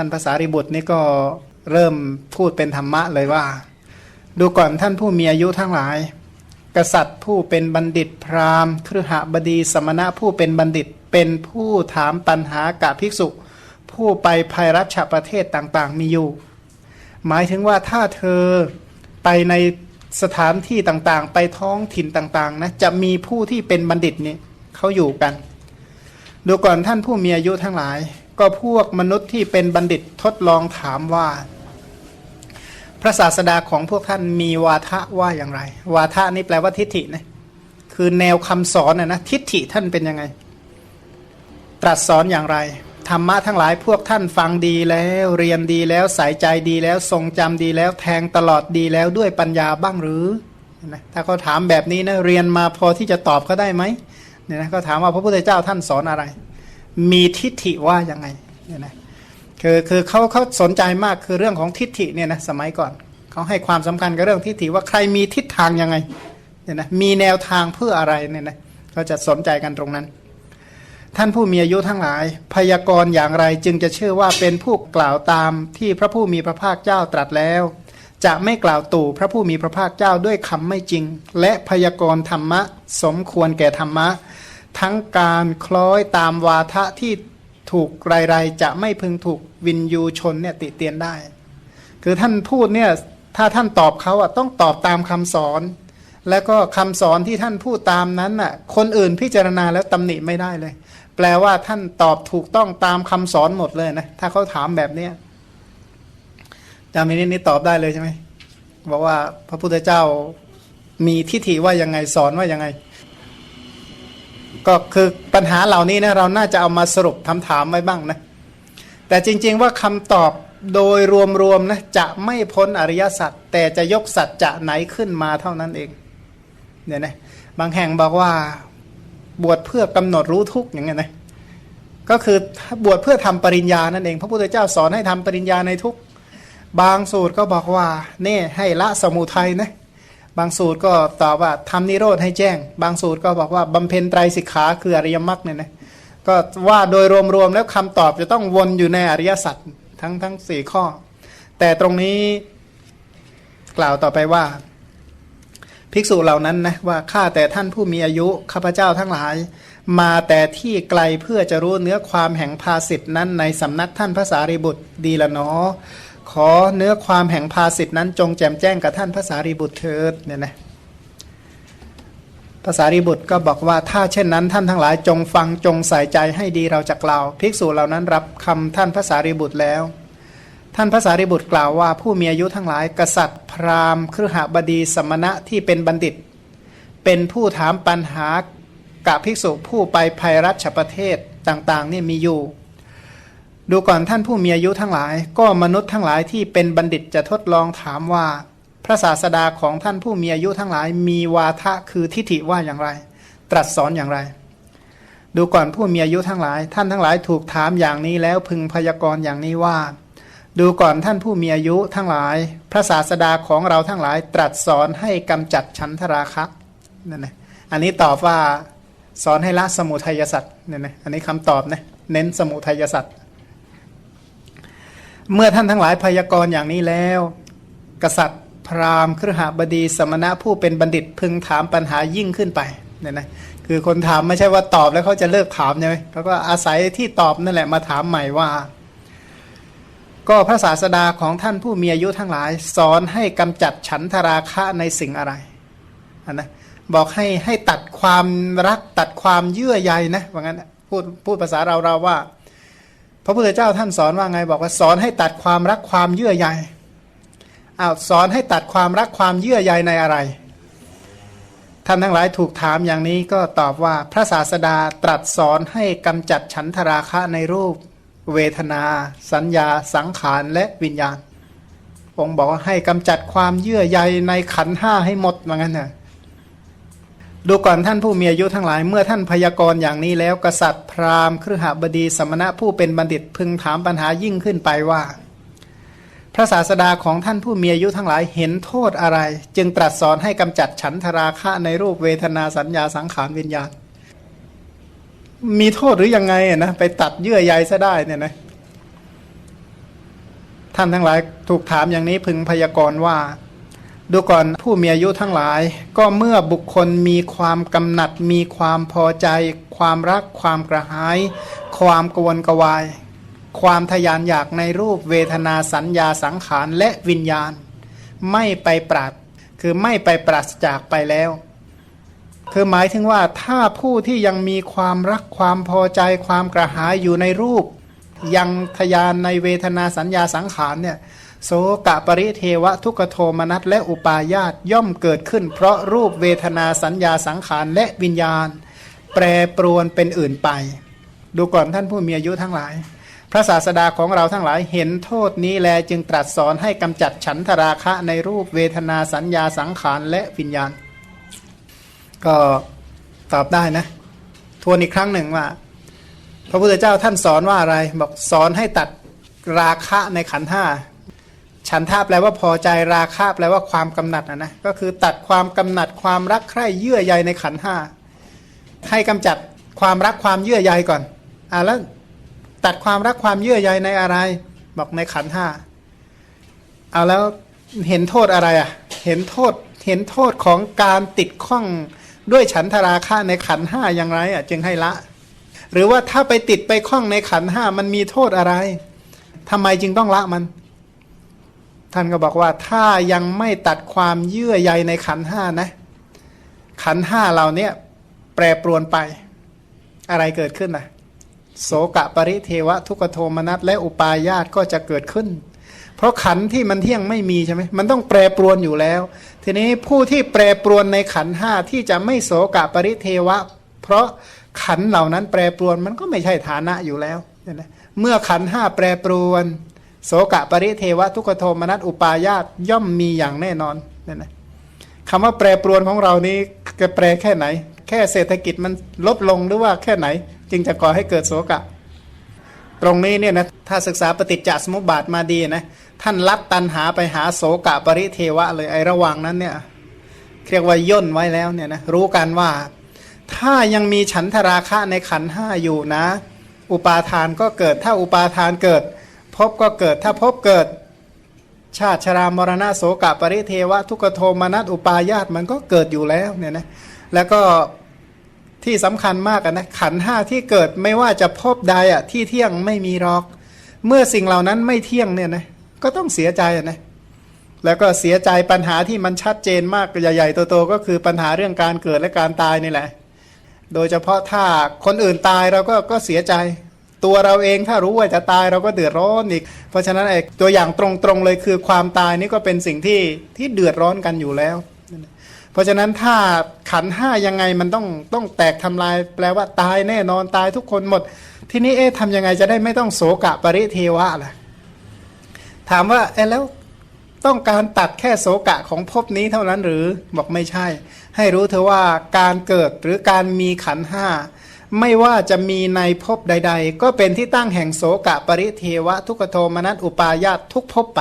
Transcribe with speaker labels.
Speaker 1: ท่านภาษาริบุตรนี่ก็เริ่มพูดเป็นธรรมะเลยว่า ดูก่อนท่านผู้มีอายุทั้งหลาย กษัตริย์ผู้เป็นบัณฑิตพราหมณ์ครหบดี สมณะผู้เป็นบัณฑิตเป็นผู้ถามปัญหากับภิกษุ ผู้ไปภัยรัชประเทศต่างๆ มีอยู่ หมายถึงว่าถ้าเธอไปในสถานที่ต่างๆ ไปท้องถิ่นต่างๆนะจะมีผู้ที่เป็นบัณฑิตนี่เขาอยู่กัน ดูก่อนท่านผู้มีอายุทั้งหลาย ก็พวกมนุษย์ที่เป็นบัณฑิตทดลองถามว่า พระศาสดาของพวกท่านมีวาทะว่าอย่างไร วาทะนี่แปลว่าทิฏฐินะคือแนวคำสอนนะนะทิฏฐิท่านเป็นยังไง ตรัสสอนอย่างไรธรรมะทั้งหลายพวกท่านฟังดีแล้วเรียนดีแล้วใส่ใจดีแล้วทรงจำดีแล้วแทงตลอดดีแล้วด้วยปัญญาบ้างหรือนะถ้าเขาถามแบบนี้นะเรียนมาพอที่จะตอบเขาได้ไหมเนี่ยนะเขาถามว่าพระพุทธเจ้าท่านสอนอะไร มีทิฏฐิว่ายังไงเนี่ยนะคือคือเขาเขาสนใจมากคือเรื่องของทิฏฐิเนี่ยนะสมัยก่อนเขาให้ความสำคัญกับเรื่องทิฏฐิว่าใครมีทิศทางยังไงเนี่ยนะมีแนวทางเพื่ออะไรเนี่ยนะเขาจะสนใจกันตรงนั้น ท่านผู้มีอายุทั้งหลาย พยากรณ์อย่างไรจึงจะเชื่อว่าเป็นผู้กล่าวตามที่พระผู้มีพระภาคเจ้าตรัสแล้ว จะไม่กล่าวตู่พระผู้มีพระภาคเจ้าด้วยคำไม่จริง และพยากรณ์ธรรมะ สมควรแก่ธรรมะ ทั้งการคล้อยตามวาทะที่ถูกไรๆจะไม่พึงถูกวินยูชนเนี่ยติเตียนได้ คือท่านพูดเนี่ยถ้าท่านตอบเขาอะต้องตอบตามคำสอน แล้วก็คำสอนที่ท่านพูดตามนั้นน่ะคนอื่นพิจารณาแล้วตำหนิไม่ได้เลย แปลว่าท่านตอบถูกต้องตามคำสอนหมดเลยนะถ้าเขาถามแบบเนี้ยจามินิดนี้ตอบได้เลยใช่ไหมบอกว่าพระพุทธเจ้ามีทิฏฐิว่ายังไงสอนว่ายังไง ก็คือปัญหาเหล่านี้นะเราน่าจะเอามาสรุปคำถามไว้บ้างนะ แต่จริงๆว่าคำตอบโดยรวมๆนะจะไม่พ้นอริยสัจแต่จะยกสัจจะไหนขึ้นมาเท่านั้นเองเนี่ยนะบางแห่งบอกว่าบวชเพื่อกำหนดรู้ทุกอย่างเงี้ยนะก็คือบวชเพื่อทำปริญญานั่นเอง พระพุทธเจ้าสอนให้ทำปริญญาในทุกบางสูตรก็บอกว่าเนี่ยให้ละสมุทัยนะ บางสูตรก็ตอบว่าทำนิโรธให้แจ้ง บางสูตรก็บอกว่าบำเพ็ญไตรสิกขาคืออริยมรรคเนี่ยนะก็ว่าโดยรวมๆแล้วคำตอบจะต้องวนอยู่ในอริยสัจทั้งทั้งสี่ข้อ แต่ตรงนี้กล่าวต่อไปว่า ภิกษุเหล่านั้นนะว่าข้าแต่ท่านผู้มีอายุข้าพเจ้าทั้งหลาย มาแต่ที่ไกลเพื่อจะรู้เนื้อความแห่งภาสิทธนั้นในสำนักท่านพระสารีบุตรดีละเนอ ขอเนื้อความแห่งภาสิทธินั้นจงแจมแจ้งกับท่านพระสารีบุตรเถิดเนี่ยนะภาษารีบุตรก็บอกว่าถ้าเช่นนั้นท่านทั้งหลายจงฟังจงใส่ใจให้ดีเราจะกล่าว ภิกษุเหล่านั้นรับคำท่านภาษารีบุตรแล้ว ท่านภาษารีบุตรกล่าวว่าผู้มีอายุทั้งหลายกษัตริย์ พราหมณ์ครหบดีสมณะที่เป็นบัณฑิต เป็นผู้ถามปัญหากับภิกษุผู้ไปภัยรัชประเทศต่างๆนี่มีอยู่ ดูก่อนท่านผู้มีอายุทั้งหลาย ก็มนุษย์ทั้งหลายที่เป็นบัณฑิตจะทดลองถามว่า พระศาสดาของท่านผู้มีอายุทั้งหลาย มีวาทะคือทิฏฐิว่าอย่างไร ตรัสสอนอย่างไร ดูก่อนผู้มีอายุทั้งหลาย ท่านทั้งหลายถูกถามอย่างนี้แล้วพึงพยากรณ์อย่างนี้ว่า ดูก่อนท่านผู้มีอายุทั้งหลาย พระศาสดาของเราทั้งหลาย ตรัสสอนให้กำจัดฉันทราคะนั่นนะอันนี้ตอบว่าสอนให้ละสมุทัยสัตว์เนี่ยนะอันนี้คำตอบนะเน้นสมุทัยสัตว์ เมื่อท่านทั้งหลายพยากรณ์อย่างนี้แล้ว กษัตริย์พราหมณ์ครหบดีสมณะผู้เป็นบัณฑิตพึงถามปัญหายิ่งขึ้นไปเนี่ยนะคือคนถามไม่ใช่ว่าตอบแล้วเขาจะเลิกถามใช่ไหมเขาก็อาศัยที่ตอบนั่นแหละมาถามใหม่ว่า ก็พระศาสดาของท่านผู้มีอายุทั้งหลาย สอนให้กำจัดฉันทราคะในสิ่งอะไรนนะบอกให้ให้ตัดความรักตัดความเยื่อใยนะว่างั้นพูดพูดภาษาเราเราว่า ระพุทธเจ้าท่านสอนว่าไงบอกว่าสอนให้ตัดความรักความเยื่อใยอ้าวสอนให้ตัดความรักความเยื่อใยในอะไร ท่านทั้งหลายถูกถามอย่างนี้ก็ตอบว่าพระศาสดาตรัสสอนให้กำจัดฉันทราคะในรูป เวทนา สัญญา สังขารและวิญญาณ องค์บอกว่าให้กำจัดความเยื่อใยในขันห้าให้หมดว่างั้นนะ ดูก่อนท่านผู้มีอายุทั้งหลาย เมื่อท่านพยากรณ์อย่างนี้แล้วกษัตริย์พราหมณ์ครหบดีสมณะผู้เป็นบัณฑิตพึงถามปัญหายิ่งขึ้นไปว่า พระศาสดาของท่านผู้มีอายุทั้งหลายเห็นโทษอะไร จึงตรัสสอนให้กำจัดฉันทราคะในรูปเวทนาสัญญาสังขารวิญญาณ มีโทษหรือยังไงนะไปตัดเยื่อใยซะได้เนี่ยนะท่านทั้งหลายถูกถามอย่างนี้พึงพยากรณ์ว่า ดูก่อนผู้มีอายุทั้งหลาย ก็เมื่อบุคคลมีความกำหนัด มีความพอใจ ความรัก ความกระหาย ความกวนกวาย ความทยานอยากในรูปเวทนาสัญญาสังขารและวิญญาณ ไม่ไปปราดคือไม่ไปปราศจากไปแล้ว คือหมายถึงว่าถ้าผู้ที่ยังมีความรักความพอใจ ความกระหายอยู่ในรูป ยังทยานในเวทนาสัญญาสังขารเนี่ย โสกะปริเทวะทุกโทมนัสและอุปาญาตย่อมเกิดขึ้น เพราะรูปเวทนาสัญญาสังขารและวิญญาณ แปรปรวนเป็นอื่นไป ดูก่อนท่านผู้มีอายุทั้งหลาย พระศาสดาของเราทั้งหลายเห็นโทษนี้แลจึงตรัสสอนให้กำจัดฉันทราคะในรูปเวทนาสัญญาสังขารและวิญญาณ ก็ตอบได้นะ ทวนอีกครั้งหนึ่งว่า พระพุทธเจ้าท่านสอนว่าอะไร บอกสอนให้ตัดราคะในขันธ์ห้า ฉันท่าแปลว่าพอใจราคะแปลว่าความกำหนัดนะนะก็คือตัดความกำหนัดความรักใคร่เยื่อใยในขันห้าให้กำจัดความรักความเยื่อใยก่อนอ่าแล้วตัดความรักความเยื่อใยในอะไร บอกในขันห้าเอาแล้วเห็นโทษอะไรอะ เห็นโทษเห็นโทษของการติดข้องด้วยฉันทราคะในขันห้าอย่างไรอะจึงให้ละ หรือว่าถ้าไปติดไปข้องในขันห้ามันมีโทษอะไรทำไมจึงต้องละมัน ท่านก็บอกว่าถ้ายังไม่ตัดความเยื่อใยในขันห้านะ ขันห้าเราเนี่ยแปรปรวนไป อะไรเกิดขึ้นนะโสกะปริเทวะทุกโทมนัสและอุปาญาตก็จะเกิดขึ้น เพราะขันที่มันเที่ยงไม่มีใช่ไหมมันต้องแปรปรวนอยู่แล้ว ทีนี้ผู้ที่แปรปรวนในขันห้าที่จะไม่โสกะปริเทวะ เพราะขันเหล่านั้นแปรปรวนมันก็ไม่ใช่ฐานะอยู่แล้วนะเมื่อขันห้าแปรปรวน โสกะปริเทวะทุกโทมนัสอุปาญาตย่อมมีอย่างแน่นอนนี่นะคำว่าแปรปรวนของเรานี้จะแปรแค่ไหน แค่เศรษฐกิจมันลดลงหรือว่าแค่ไหน จึงจะก่อให้เกิดโสกะ ตรงนี้เนี่ยนะถ้าศึกษาปฏิจจสมุปบาทมาดีนะท่านลัดตันหาไปหาโสกะปริเทวะเลยไอระหว่างนั้นเนี่ยเรียกว่าย่นไว้แล้วเนี่ยนะรู้กันว่า ถ้ายังมีฉันทราคะในขันห้าอยู่นะ อุปาทานก็เกิดถ้าอุปาทานเกิด พบก็เกิด ถ้าพบเกิด ชาติชรามรณะโสกะปริเทวะ ทุกโทมนัสอุปาญาตมันก็เกิดอยู่แล้วเนี่ยนะแล้วก็ที่สำคัญมากนะขันห้าที่เกิดไม่ว่าจะพบใดอะที่เที่ยงไม่มีหรอก เมื่อสิ่งเหล่านั้นไม่เที่ยงเนี่ยนะก็ต้องเสียใจนะแล้วก็เสียใจปัญหาที่มันชัดเจนมากใหญ่ๆโตๆก็คือปัญหาเรื่องการเกิดและการตายนี่แหละ โดยเฉพาะถ้าคนอื่นตายเราก็ก็เสียใจ ตัวเราเองถ้ารู้ว่าจะตายเราก็เดือดร้อนอีก เพราะฉะนั้นไอ้ตัวอย่างตรงๆเลยคือความตายนี่ก็เป็นสิ่งที่ที่เดือดร้อนกันอยู่แล้ว เพราะฉะนั้นถ้าขันห้ายังไงมันต้องต้องแตกทำลาย แปลว่าตายแน่นอนตายทุกคนหมด ทีนี้เอ๊ะทำยังไงจะได้ไม่ต้องโศกะปริเทวะล่ะถามว่าเอ๊ะแล้วต้องการตัดแค่โศกะของภพนี้เท่านั้นหรือบอกไม่ใช่ ให้รู้เธอว่าการเกิดหรือการมีขันห้า ไม่ว่าจะมีในภพใด ๆ ก็เป็นที่ตั้งแห่งโศกะปริเทวะทุกโทมนัสอุปาญาตทุกภพไป